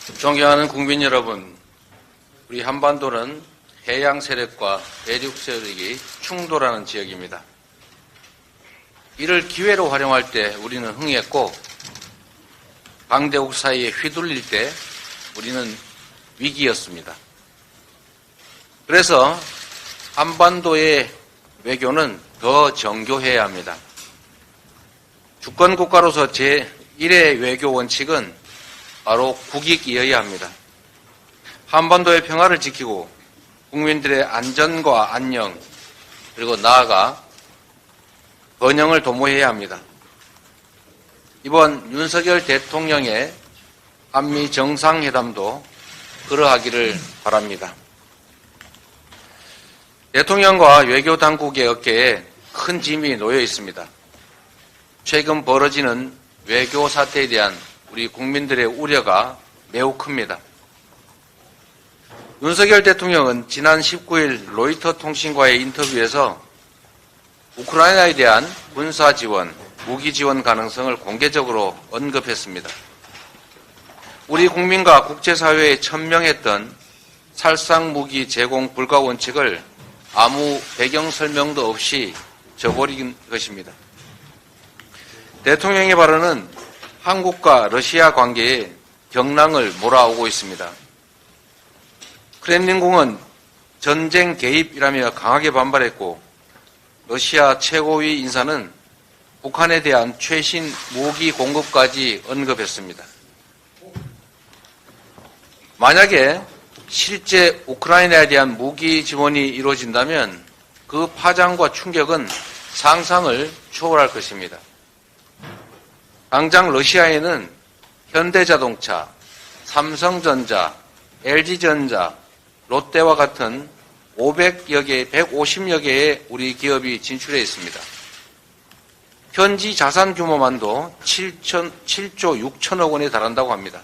존경하는 국민 여러분, 우리 한반도는 해양 세력과 대륙 세력이 충돌하는 지역입니다. 이를 기회로 활용할 때 우리는 흥했고, 강대국 사이에 휘둘릴 때 우리는 위기였습니다. 그래서 한반도의 외교는 더 정교해야 합니다. 주권 국가로서 제1의 외교 원칙은 바로 국익이어야 합니다. 한반도의 평화를 지키고 국민들의 안전과 안녕 그리고 나아가 번영을 도모해야 합니다. 이번 윤석열 대통령의 한미 정상회담도 그러하기를 바랍니다. 대통령과 외교 당국의 어깨에 큰 짐이 놓여 있습니다. 최근 벌어지는 외교 사태에 대한 우리 국민들의 우려가 매우 큽니다. 윤석열 대통령은 지난 19일 로이터 통신과의 인터뷰에서 우크라이나에 대한 군사 지원, 무기 지원 가능성을 공개적으로 언급했습니다. 우리 국민과 국제사회에 천명했던 살상 무기 제공 불가 원칙을 아무 배경 설명도 없이 저버린 것입니다. 대통령의 발언은 한국과 러시아 관계에 경랑을 몰아오고 있습니다. 크렘린궁은 전쟁 개입이라며 강하게 반발했고 러시아 최고위 인사는 북한에 대한 최신 무기 공급까지 언급했습니다. 만약에 실제 우크라이나에 대한 무기 지원이 이루어진다면 그 파장과 충격은 상상을 초월할 것입니다. 당장 러시아에는 현대자동차, 삼성전자, LG전자, 롯데와 같은 500여 개, 150여 개의 우리 기업이 진출해 있습니다. 현지 자산 규모만도 7천, 7조 6천억 원에 달한다고 합니다.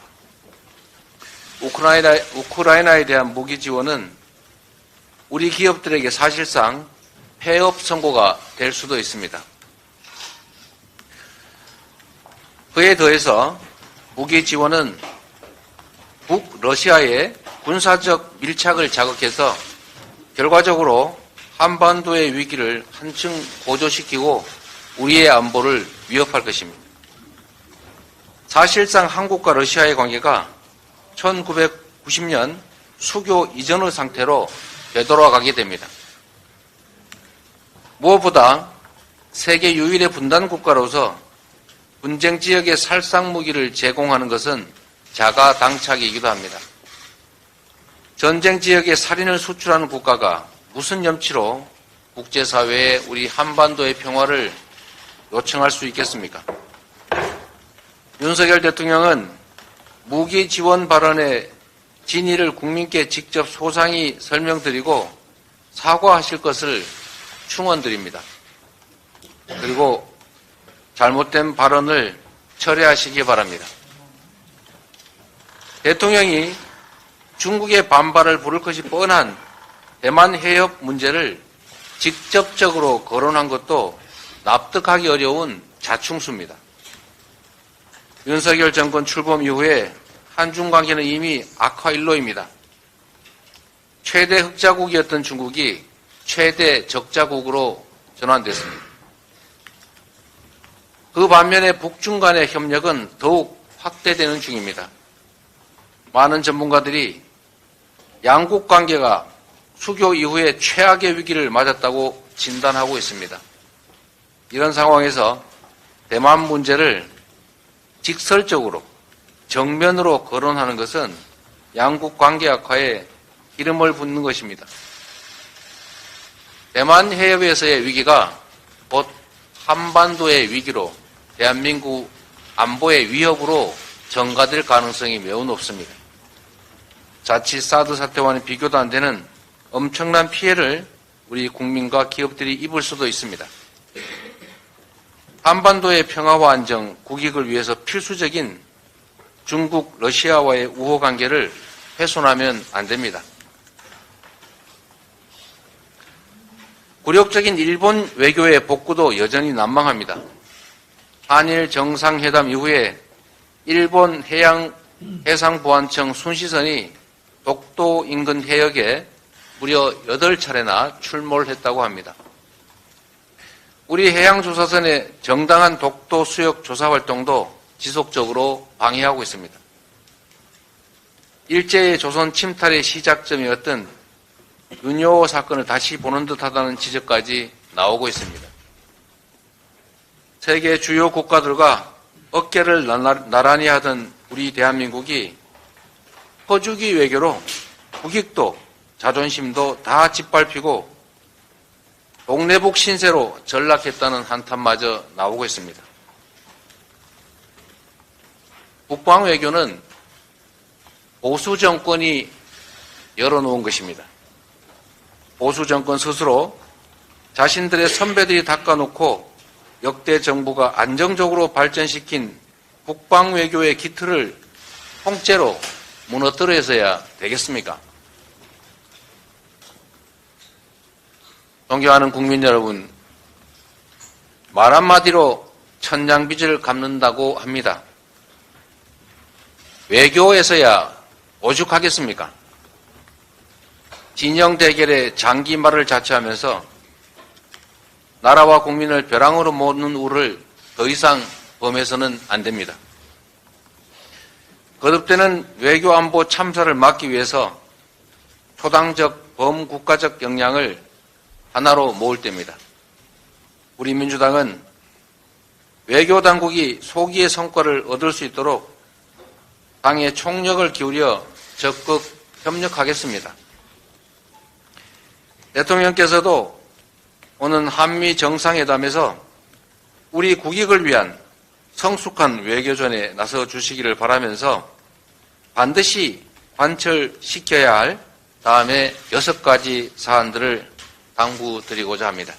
우크라이나, 우크라이나에 대한 무기 지원은 우리 기업들에게 사실상 폐업 선고가 될 수도 있습니다. 그에 더해서 무기 지원은 북러시아의 군사적 밀착을 자극해서 결과적으로 한반도의 위기를 한층 고조시키고 우리의 안보를 위협할 것입니다. 사실상 한국과 러시아의 관계가 1990년 수교 이전의 상태로 되돌아가게 됩니다. 무엇보다 세계 유일의 분단 국가로서 분쟁 지역의 살상 무기를 제공하는 것은 자가 당착이기도 합니다. 전쟁 지역에 살인을 수출하는 국가가 무슨 염치로 국제사회에 우리 한반도의 평화를 요청할 수 있겠습니까? 윤석열 대통령은 무기 지원 발언의 진위를 국민께 직접 소상히 설명드리고 사과하실 것을 충원드립니다. 그리고 잘못된 발언을 철회하시기 바랍니다. 대통령이 중국의 반발을 부를 것이 뻔한 대만 해협 문제를 직접적으로 거론한 것도 납득하기 어려운 자충수입니다. 윤석열 정권 출범 이후에 한중 관계는 이미 악화일로입니다. 최대 흑자국이었던 중국이 최대 적자국으로 전환됐습니다. 그 반면에 북중 간의 협력은 더욱 확대되는 중입니다. 많은 전문가들이 양국 관계가 수교 이후에 최악의 위기를 맞았다고 진단하고 있습니다. 이런 상황에서 대만 문제를 직설적으로 정면으로 거론하는 것은 양국 관계 악화에 기름을 붓는 것입니다. 대만 해협에서의 위기가 곧 한반도의 위기로 대한민국 안보의 위협으로 전가될 가능성이 매우 높습니다. 자칫 사드 사태와는 비교도 안 되는 엄청난 피해를 우리 국민과 기업들이 입을 수도 있습니다. 한반도의 평화와 안정, 국익을 위해서 필수적인 중국, 러시아와의 우호 관계를 훼손하면 안 됩니다. 굴욕적인 일본 외교의 복구도 여전히 난망합니다. 한일 정상회담 이후에 일본 해양 해상보안청 순시선이 독도 인근 해역에 무려 8차례나 출몰했다고 합니다. 우리 해양조사선의 정당한 독도 수역 조사 활동도 지속적으로 방해하고 있습니다. 일제의 조선 침탈의 시작점이었던 윤효 사건을 다시 보는 듯하다는 지적까지 나오고 있습니다. 세계 주요 국가들과 어깨를 나란히 하던 우리 대한민국이 퍼주기 외교로 국익도 자존심도 다 짓밟히고 동네북 신세로 전락했다는 한탄마저 나오고 있습니다. 국방 외교는 보수 정권이 열어놓은 것입니다. 보수 정권 스스로 자신들의 선배들이 닦아놓고 역대 정부가 안정적으로 발전시킨 국방 외교의 기틀을 통째로 무너뜨려서야 되겠습니까? 존경하는 국민 여러분, 말 한마디로 천냥빚을 갚는다고 합니다. 외교에서야 오죽하겠습니까? 진영 대결의 장기말을 자처하면서 나라와 국민을 벼랑으로 모는 우를 더 이상 범해서는 안 됩니다. 거듭되는 외교 안보 참사를 막기 위해서 초당적 범국가적 역량을 하나로 모을 때입니다. 우리 민주당은 외교 당국이 소기의 성과를 얻을 수 있도록 당의 총력을 기울여 적극 협력하겠습니다. 대통령께서도 오는 한미 정상회담에서 우리 국익을 위한 성숙한 외교전에 나서 주시기를 바라면서 반드시 관철시켜야 할 다음에 여섯 가지 사안들을 당부드리고자 합니다.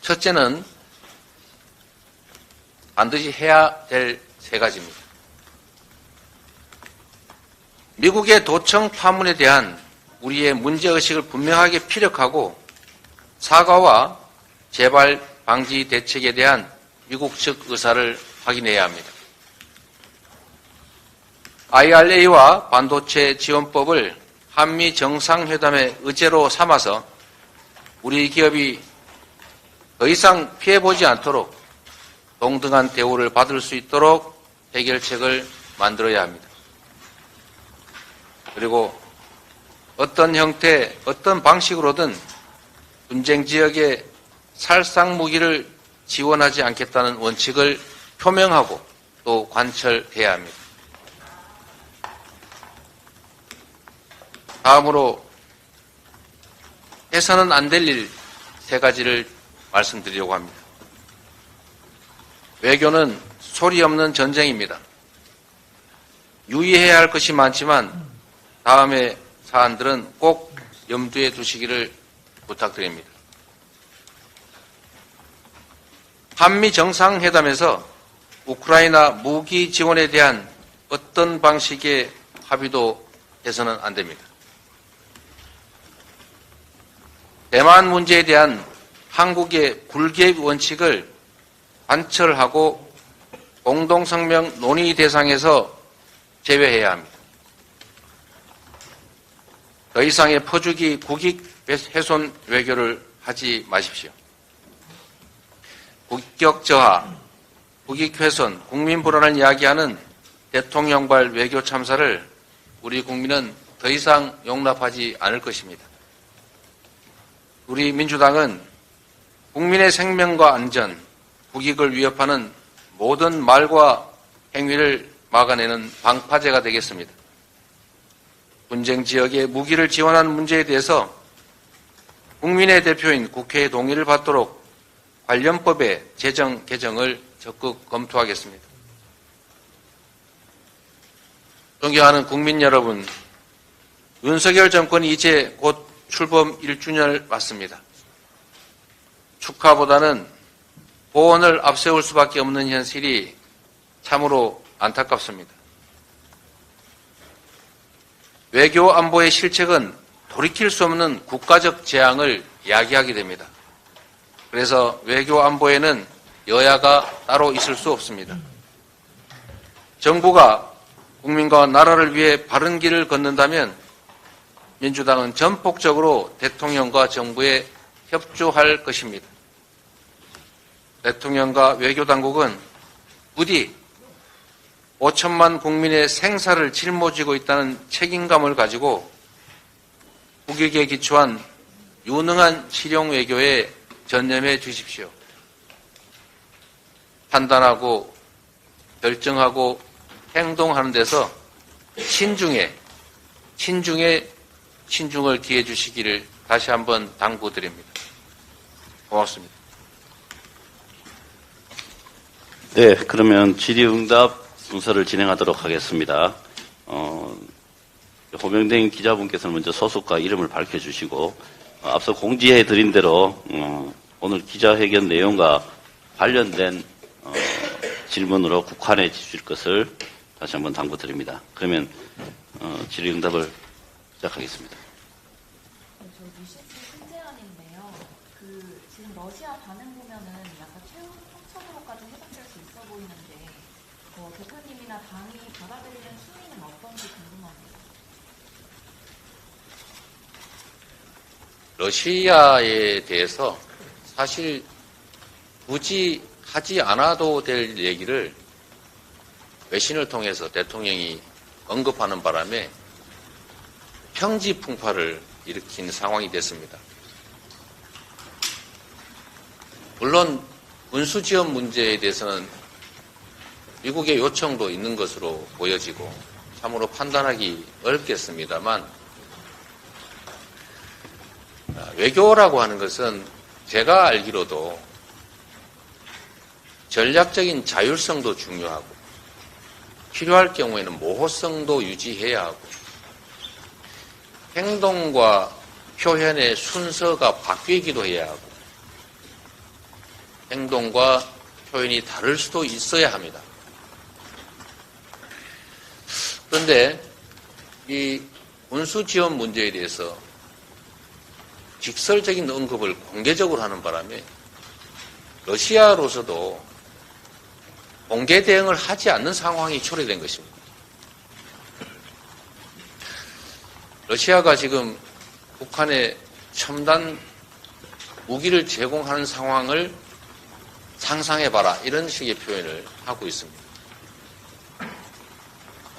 첫째는 반드시 해야 될 세 가지입니다. 미국의 도청 파문에 대한 우리의 문제의식을 분명하게 피력하고 사과와 재발 방지 대책에 대한 미국 측 의사를 확인해야 합니다. IRA와 반도체 지원법을 한미 정상회담의 의제로 삼아서 우리 기업이 더 이상 피해보지 않도록 동등한 대우를 받을 수 있도록 해결책을 만들어야 합니다. 그리고 어떤 형태, 어떤 방식으로든 분쟁 지역에 살상 무기를 지원하지 않겠다는 원칙을 표명하고 또 관철해야 합니다. 다음으로 해서는 안 될 일 세 가지를 말씀드리려고 합니다. 외교는 소리 없는 전쟁입니다. 유의해야 할 것이 많지만 다음의 사안들은 꼭 염두에 두시기를 부탁드립니다. 한미 정상회담에서 우크라이나 무기 지원에 대한 어떤 방식의 합의도 해서는 안 됩니다. 대만 문제에 대한 한국의 불개입 원칙을 관철하고 공동성명 논의 대상에서 제외해야 합니다. 더 이상의 퍼주기 국익 훼손 외교를 하지 마십시오. 국격 저하, 국익 훼손, 국민 불안을 이야기하는 대통령발 외교 참사를 우리 국민은 더 이상 용납하지 않을 것입니다. 우리 민주당은 국민의 생명과 안전, 국익을 위협하는 모든 말과 행위를 막아내는 방파제가 되겠습니다. 분쟁 지역에 무기를 지원하는 문제에 대해서 국민의 대표인 국회의 동의를 받도록 관련법의 제정 개정을 적극 검토하겠습니다. 존경하는 국민 여러분, 윤석열 정권이 이제 곧 출범 1주년을 맞습니다. 축하보다는 보원을 앞세울 수밖에 없는 현실이 참으로 안타깝습니다. 외교 안보의 실책은 돌이킬 수 없는 국가적 재앙을 야기하게 됩니다. 그래서 외교 안보에는 여야가 따로 있을 수 없습니다. 정부가 국민과 나라를 위해 바른 길을 걷는다면 민주당은 전폭적으로 대통령과 정부에 협조할 것입니다. 대통령과 외교당국은 부디 5천만 국민의 생사를 짊어지고 있다는 책임감을 가지고 국익에 기초한 유능한 실용 외교에 전념해 주십시오. 판단하고 결정하고 행동하는 데서 신중에 신중에 신중을 기해 주시기를 다시 한번 당부드립니다. 고맙습니다. 네, 그러면 질의응답 순서를 진행하도록 하겠습니다. 어, 호명된 기자분께서는 먼저 소속과 이름을 밝혀주시고 어, 앞서 공지해 드린 대로 어, 오늘 기자회견 내용과 관련된 어, 질문으로 국한해 주실 것을 다시 한번 당부드립니다. 그러면 어, 질의응답을 시작하겠습니다. 그 러시아 반응 보면은 약간 최후 통첩으로까지 해석될 수 있어 보이는데 어, 대표님이나 당이 받아들이는 수위는 어떤지 궁금합니다. 러시아에 대해서 사실 굳이 하지 않아도 될 얘기를 외신을 통해서 대통령이 언급하는 바람에 평지 풍파를 일으킨 상황이 됐습니다. 물론 운수 지원 문제에 대해서는 미국의 요청도 있는 것으로 보여지고 참으로 판단하기 어렵겠습니다만 아, 외교라고 하는 것은 제가 알기로도 전략적인 자율성도 중요하고 필요할 경우에는 모호성도 유지해야 하고 행동과 표현의 순서가 바뀌기도 해야 하고 행동과 표현이 다를 수도 있어야 합니다. 그런데 이 운수 지원 문제에 대해서 직설적인 언급을 공개적으로 하는 바람에 러시아로서도 공개 대응을 하지 않는 상황이 초래된 것입니다. 러시아가 지금 북한에 첨단 무기를 제공하는 상황을 상상해봐라 이런 식의 표현을 하고 있습니다.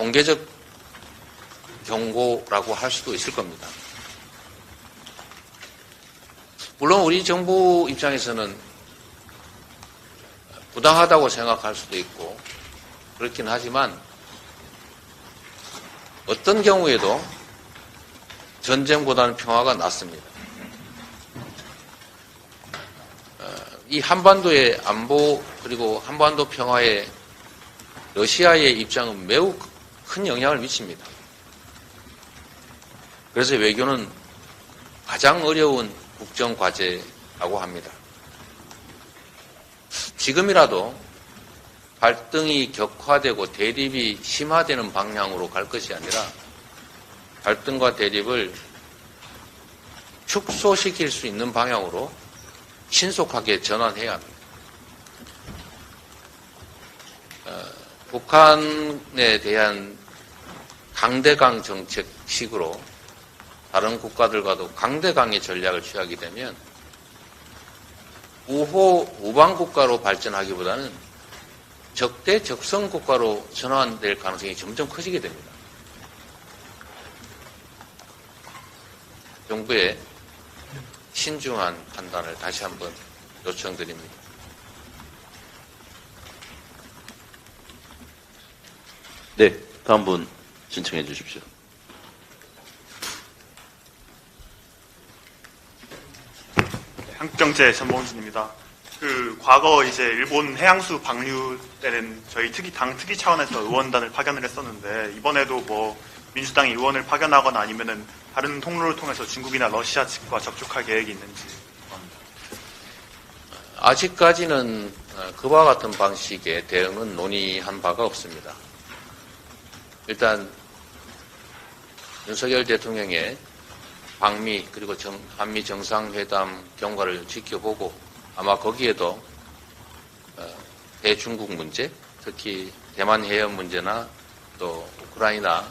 공개적 경고라고 할 수도 있을 겁니다. 물론 우리 정부 입장에서는 부당하다고 생각할 수도 있고 그렇긴 하지만 어떤 경우에도 전쟁보다는 평화가 낫습니다. 어, 이 한반도의 안보 그리고 한반도 평화에 러시아의 입장은 매우 큰 영향을 미칩니다. 그래서 외교는 가장 어려운 국정 과제라고 합니다. 지금이라도 갈등이 격화되고 대립이 심화되는 방향으로 갈 것이 아니라 갈등과 대립을 축소시킬 수 있는 방향으로 신속하게 전환해야 합니다. 어, 북한에 대한 강대강 정책식으로 다른 국가들과도 강대강의 전략을 취하게 되면 우호 우방 국가로 발전하기보다는 적대 적성 국가로 전환될 가능성이 점점 커지게 됩니다. 정부의 신중한 판단을 다시 한번 요청드립니다. 네, 다음 분 신청해 주십시오. 한국경제 전봉준입니다. 그 과거 이제 일본 해양수 방류 때는 저희 특이 당 특위 차원에서 의원단을 파견을 했었는데 이번에도 뭐 민주당이 의원을 파견하거나 아니면은 다른 통로를 통해서 중국이나 러시아 측과 접촉할 계획이 있는지. 아직까지는 어, 그와 같은 방식의 대응은 논의한 바가 없습니다. 일단 윤석열 대통령의 방미 그리고 정- 한미 정상회담 경과를 지켜보고 아마 거기에도 어, 대중국 문제, 특히 대만 해협 문제나 또 우크라이나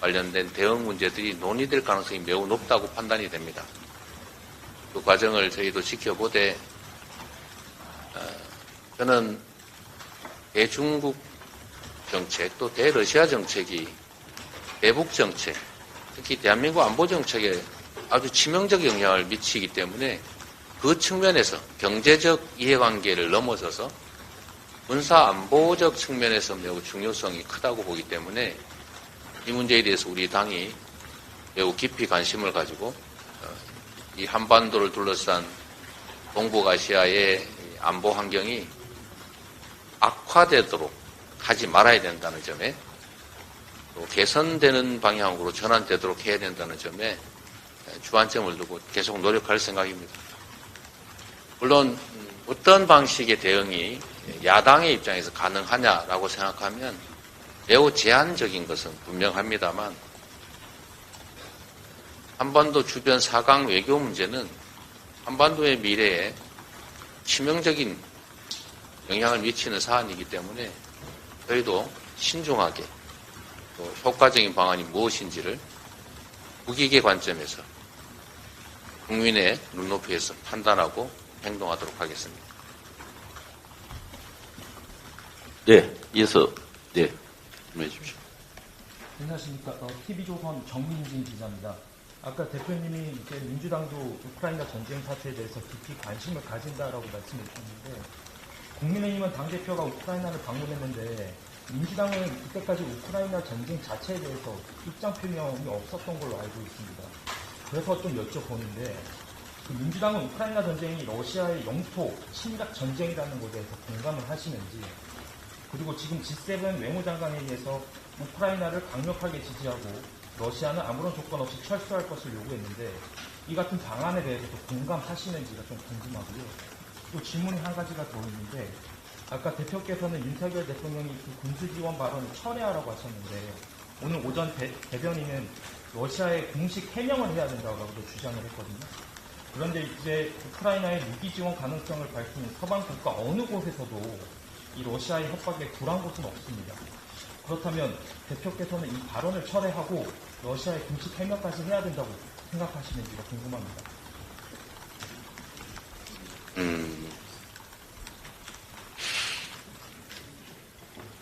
관련된 대응 문제들이 논의될 가능성이 매우 높다고 판단이 됩니다. 그 과정을 저희도 지켜보되 어, 저는 대중국 정책 또 대러시아 정책이 대북 정책 특히 대한민국 안보 정책에 아주 치명적 영향을 미치기 때문에 그 측면에서 경제적 이해관계를 넘어서서 군사 안보적 측면에서 매우 중요성이 크다고 보기 때문에 이 문제에 대해서 우리 당이 매우 깊이 관심을 가지고 어, 이 한반도를 둘러싼 동북아시아의 이 안보 환경이 악화되도록 하지 말아야 된다는 점에 또 개선되는 방향으로 전환되도록 해야 된다는 점에 주안점을 두고 계속 노력할 생각입니다. 물론 음, 어떤 방식의 대응이 야당의 입장에서 가능하냐라고 생각하면 매우 제한적인 것은 분명합니다만 한반도 주변 사강 외교 문제는 한반도의 미래에 치명적인 영향을 미치는 사안이기 때문에 저희도 신중하게 또 효과적인 방안이 무엇인지를 국익의 관점에서 국민의 눈높이에서 판단하고 행동하도록 하겠습니다. 네, 이어서 네, 말씀해 주십시오. 안녕하십니까. 어, TV조선 정민진 기자입니다. 아까 대표님이 이제 민주당도 우크라이나 전쟁 사태에 대해서 깊이 관심을 가진다라고 말씀해 주셨는데 국민의힘은 당대표가 우크라이나를 방문했는데 민주당은 그때까지 우크라이나 전쟁 자체에 대해서 입장 표명이 없었던 걸로 알고 있습니다. 그래서 좀 여쭤보는데 그 민주당은 우크라이나 전쟁이 러시아의 영토 침략 전쟁이라는 것에 대해서 공감을 하시는지 그리고 지금 G7 외무장관에 의해서 우크라이나를 강력하게 지지하고 러시아는 아무런 조건 없이 철수할 것을 요구했는데 이 같은 방안에 대해서도 공감하시는지가 좀 궁금하고요. 또 질문이 한 가지가 더 있는데 아까 대표께서는 윤석열 대통령이 그 군수 지원 발언을 철회하라고 하셨는데 오늘 오전 대, 대변인은 러시아에 공식 해명을 해야 된다고 주장을 했거든요. 그런데 이제 우크라이나의 무기 지원 가능성을 밝히는 서방 국가 어느 곳에서도 이 러시아의 협박에 굴한 곳은 없습니다. 그렇다면 대표께서는 이 발언을 철회하고 러시아의 공식 해명까지 해야 된다고 생각하시는지가 궁금합니다. 음,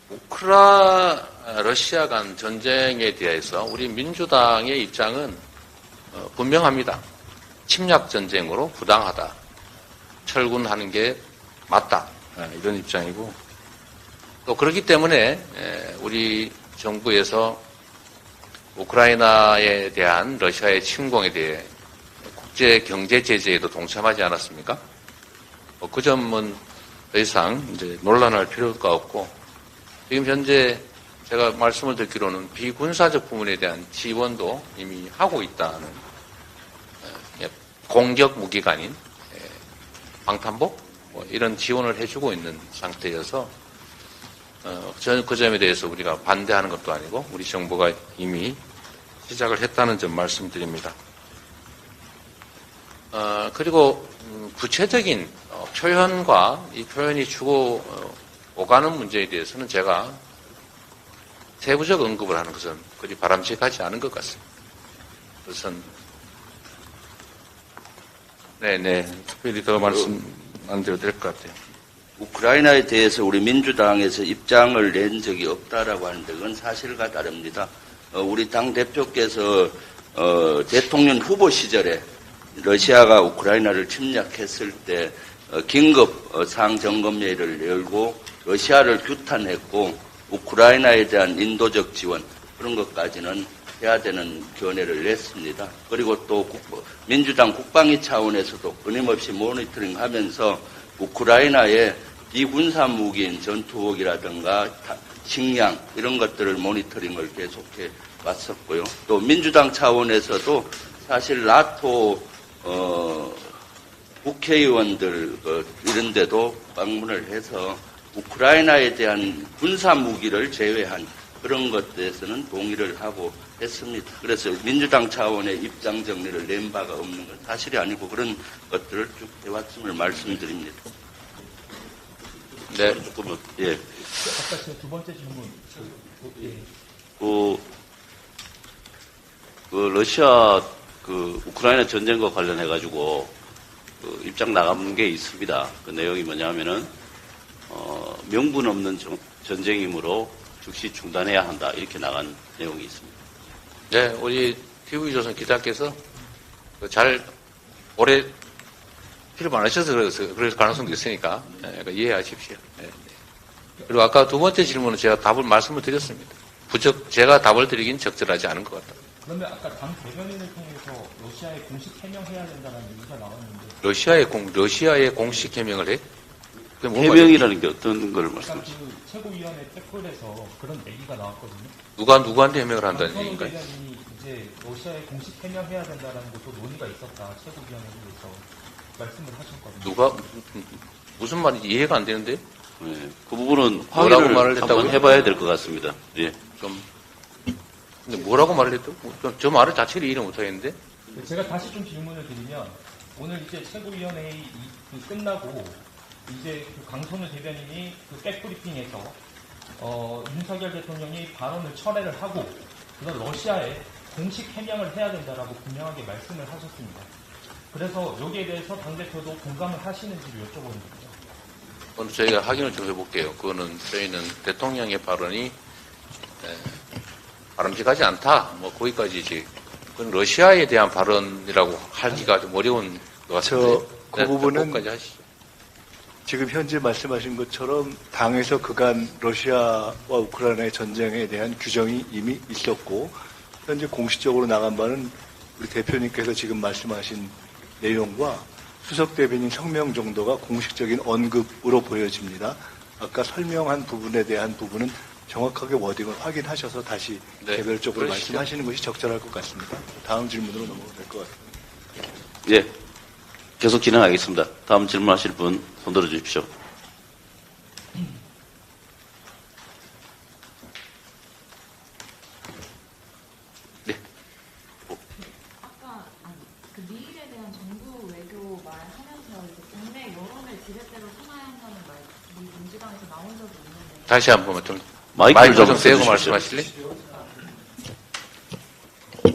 우크라 러시아 간 전쟁에 대해서 우리 민주당의 입장은 어, 분명합니다. 침략 전쟁으로 부당하다. 철군하는 게 맞다. 아, 이런 입장이고 또 그렇기 때문에 에, 우리 정부에서 우크라이나에 대한 러시아의 침공에 대해 국제 경제 제재에도 동참하지 않았습니까? 뭐그 점은 더 이상 논란할 필요가 없고 지금 현재 제가 말씀을 듣기로는 비군사적 부분에 대한 지원도 이미 하고 있다는 어, 공격 무기가 아닌 에, 방탄복 뭐 이런 지원을 해주고 있는 상태여서 어, 그 점에 대해서 우리가 반대하는 것도 아니고 우리 정부가 이미 시작을 했다는 점 말씀드립니다. 어, 그리고 음, 구체적인 어, 표현과 이 표현이 주고 어, 오가는 문제에 대해서는 제가 세부적 언급을 하는 것은 그리 바람직하지 않은 것 같습니다. 우선 네네 특별히 더 말씀 안 드려도 될 것 같아요. 우크라이나에 대해서 우리 민주당에서 입장을 낸 적이 없다라고 하는데 그건 사실과 다릅니다. 어, 우리 당 대표께서 어, 대통령 후보 시절에 러시아가 우크라이나를 침략했을 때 어, 긴급 어, 상점검회의를 열고 러시아를 규탄했고 우크라이나에 대한 인도적 지원 그런 것까지는 해야 되는 견해를 냈습니다. 그리고 또 국- 민주당 국방위 차원에서도 끊임없이 모니터링하면서 우크라이나의 비군사 무기인 전투복이라든가 다- 식량 이런 것들을 모니터링을 계속해 왔었고요. 또 민주당 차원에서도 사실 나토 어, 국회의원들 어, 이런 데도 방문을 해서 우크라이나에 대한 군사 무기를 제외한 그런 것들에서는 동의를 하고 했습니다. 그래서 민주당 차원의 입장 정리를 낸 바가 없는 건 사실이 아니고 그런 것들을 쭉 해왔음을 말씀드립니다. 네. 조금은 예. 아까 제두 번째 질문. 그, 예. 그, 그 러시아 그 우크라이나 전쟁과 관련해 가지고 그 입장 나간 게 있습니다. 그 내용이 뭐냐면은 어, 명분 없는 정- 전쟁이므로 즉시 중단해야 한다 이렇게 나간 내용이 있습니다. 네, 우리 TV조선 기자께서 그잘 오래 필요 많으셔서 그래서 그럴 가능성도 있으니까 네, 이해하십시오. 네, 네. 그리고 아까 두 번째 질문은 제가 답을 말씀을 드렸습니다. 부적 제가 답을 드리긴 적절하지 않은 것 같다. 그러면 아까 당 대변인을 통해서 러시아에 공식 해명해야 된다는 얘기가 나왔는데 러시아의 공 러시아의 공식 해명을 해? 해명이라는 게 어떤 걸 말씀하시죠? 그 최고위원회 댓글에서 그런 얘기가 나왔거든요. 누가 누구한테 해명을 한다는 얘기인가요? 대변인이 이제 러시아에 공식 해명해야 된다는 것도 논의가 있었다. 최고위원회에서 말씀을 하셨거든요. 누가 무슨 말인지 이해가 안 되는데 예, 그 부분은 뭐라고 확인을 말을 한번? 해봐야 될 것 같습니다. 예. 좀 근데 뭐라고 말을 했다고? 저, 저 말을 자체를 이해 못하겠는데 제가 다시 좀 질문을 드리면 오늘 이제 최고위원회 이- 그 끝나고 이제 그 강선우 대변인이 그 백브리핑에서 어, 윤석열 대통령이 발언을 철회를 하고 그건 러시아에 공식 해명을 해야 된다라고 분명하게 말씀을 하셨습니다. 그래서 여기에 대해서 당대표도 공감을 하시는지를 여쭤보는 거죠. 오늘 저희가 확인을 좀 해볼게요. 그거는 저희는 대통령의 발언이 에, 바람직하지 않다. 뭐 거기까지지. 그건 러시아에 대한 발언이라고 하기가 좀 어려운 것 같은데. 저, 그 네, 부분은 하시죠. 지금 현재 말씀하신 것처럼 당에서 그간 러시아와 우크라이나의 전쟁에 대한 규정이 이미 있었고 현재 공식적으로 나간 바는 우리 대표님께서 지금 말씀하신 내용과 수석 대변인 성명 정도가 공식적인 언급으로 보여집니다. 아까 설명한 부분에 대한 부분은 정확하게 워딩을 확인하셔서 다시 네, 개별적으로 그러시죠. 말씀하시는 것이 적절할 것 같습니다. 다음 질문으로 넘어가 될것 같습니다. 예. 계속 진행하겠습니다. 다음 질문하실 분 손들어 주십시오. 아까 아니 그 미일에 대한 정부 외교 말하면서 이제 국내 여론을 지렛대로 삼아야 한다는 말이 민주당에서 나온 적이 있는데 다시 한 번만 좀 마이크를 마이크 좀 좀 세고. 말씀하실래?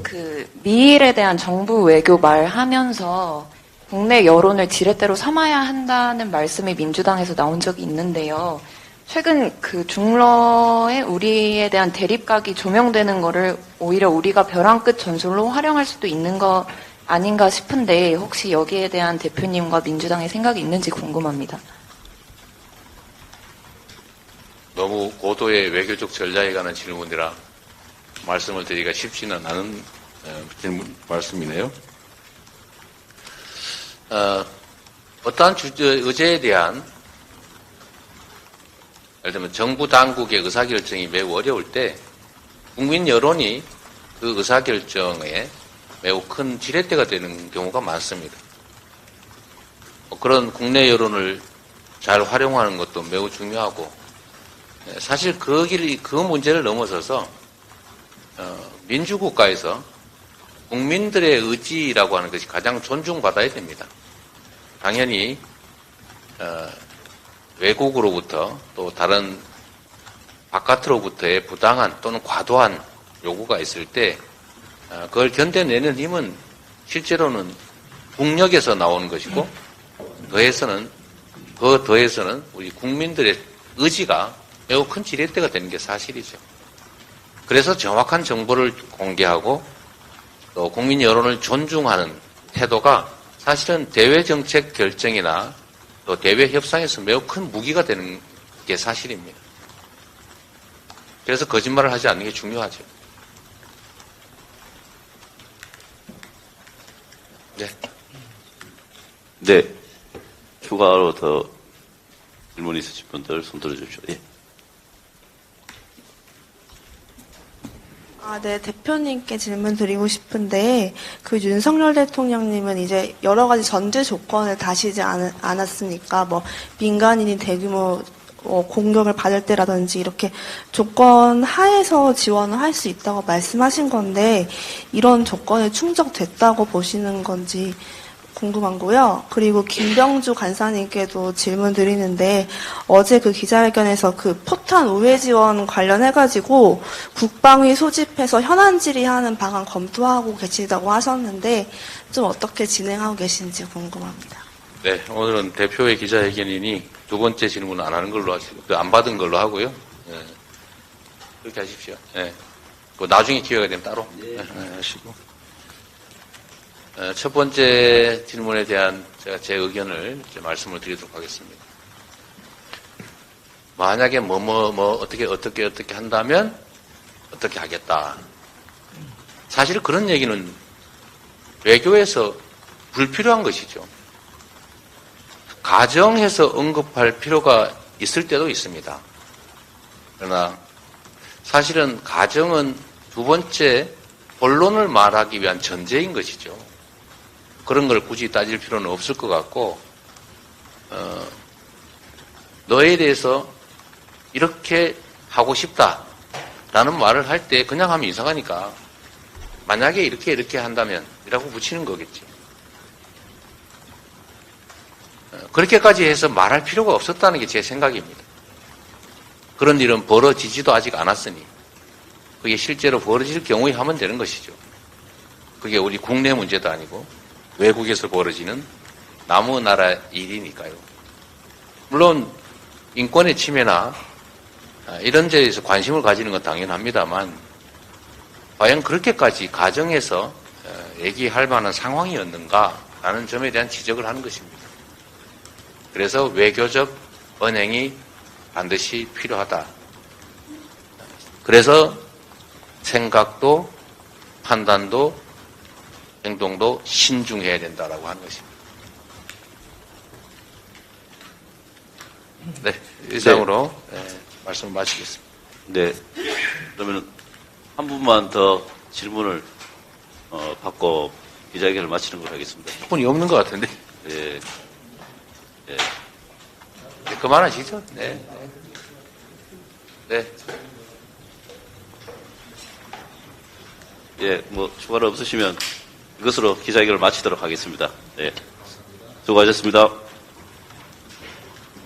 그 미일에 대한 정부 외교 말하면서 국내 여론을 지렛대로 삼아야 한다는 말씀이 민주당에서 나온 적이 있는데요. 최근 그 중러에 우리에 대한 대립각이 조명되는 거를 오히려 우리가 벼랑 끝 전술로 활용할 수도 있는 거 아닌가 싶은데 혹시 여기에 대한 대표님과 민주당의 생각이 있는지 궁금합니다. 너무 고도의 외교적 전략에 관한 질문이라 말씀을 드리기가 쉽지는 않은 어, 질문, 말씀이네요. 어, 어떠한 주제, 의제에 대한 예를 들면 정부 당국의 의사결정이 매우 어려울 때 국민 여론이 그 의사결정에 매우 큰 지렛대가 되는 경우가 많습니다. 어, 그런 국내 여론을 잘 활용하는 것도 매우 중요하고 예, 사실 그 길, 그 문제를 넘어서서 어, 민주국가에서 국민들의 의지라고 하는 것이 가장 존중받아야 됩니다. 당연히 어, 외국으로부터 또 다른 바깥으로부터의 부당한 또는 과도한 요구가 있을 때 어, 그걸 견뎌내는 힘은 실제로는 국력에서 나오는 것이고 더해서는 그 더해서는 우리 국민들의 의지가 매우 큰 지렛대가 되는 게 사실이죠. 그래서 정확한 정보를 공개하고 또 국민 여론을 존중하는 태도가 사실은 대외 정책 결정이나 또 대외 협상에서 매우 큰 무기가 되는 게 사실입니다. 그래서 거짓말을 하지 않는 게 중요하죠. 네. 네. 추가로 더 질문 있으신 분들 손 들어 주십시오. 예. 아, 네, 대표님께 질문 드리고 싶은데, 그 윤석열 대통령님은 이제 여러 가지 전제 조건을 다시지 않, 않았으니까, 뭐, 민간인이 대규모 어, 공격을 받을 때라든지 이렇게 조건 하에서 지원을 할 수 있다고 말씀하신 건데, 이런 조건에 충족됐다고 보시는 건지 궁금한고요. 그리고 김병주 간사님께도 질문 드리는데 어제 그 기자회견에서 그 포탄 우회 지원 관련해가지고 국방위 소집해서 현안 질의하는 방안 검토하고 계시다고 하셨는데 좀 어떻게 진행하고 계신지 궁금합니다. 네, 오늘은 대표의 기자회견이니 두 번째 질문은 안 하는 걸로 하시고, 그안 받은 걸로 하고요. 예. 그렇게 하십시오. 예. 그 나중에 기회가 되면 따로 예, 예, 하시고. 어, 첫 번째 질문에 대한 제가 제 의견을 말씀을 드리도록 하겠습니다. 만약에 뭐, 뭐, 뭐, 어떻게, 어떻게, 어떻게 한다면 어떻게 하겠다. 사실 그런 얘기는 외교에서 불필요한 것이죠. 가정에서 언급할 필요가 있을 때도 있습니다. 그러나 사실은 가정은 두 번째 본론을 말하기 위한 전제인 것이죠. 그런 걸 굳이 따질 필요는 없을 것 같고, 어, 너에 대해서 이렇게 하고 싶다라는 말을 할 때 그냥 하면 이상하니까 만약에 이렇게 이렇게 한다면 이라고 붙이는 거겠지. 어, 그렇게까지 해서 말할 필요가 없었다는 게 제 생각입니다. 그런 일은 벌어지지도 아직 않았으니 그게 실제로 벌어질 경우에 하면 되는 것이죠. 그게 우리 국내 문제도 아니고 외국에서 벌어지는 남의 나라 일이니까요. 물론 인권의 침해나 아, 이런 데에 대해서 관심을 가지는 건 당연합니다만 과연 그렇게까지 가정에서 어, 얘기할 만한 상황이었는가라는 점에 대한 지적을 하는 것입니다. 그래서 외교적 언행이 반드시 필요하다. 그래서 생각도 판단도 행동도 신중해야 된다라고 하는 것입니다. 네, 이상으로 네, 말씀을 마치겠습니다. 네. 그러면 한 분만 더 질문을 어, 받고 기자회견을 마치는 걸로 하겠습니다. 분이 없는 것 같은데 예. 예. 네, 그만하시죠. 네. 네. 네. 예, 뭐 추가로 없으시면 이것으로 기자회견을 마치도록 하겠습니다. 예. 수고하셨습니다.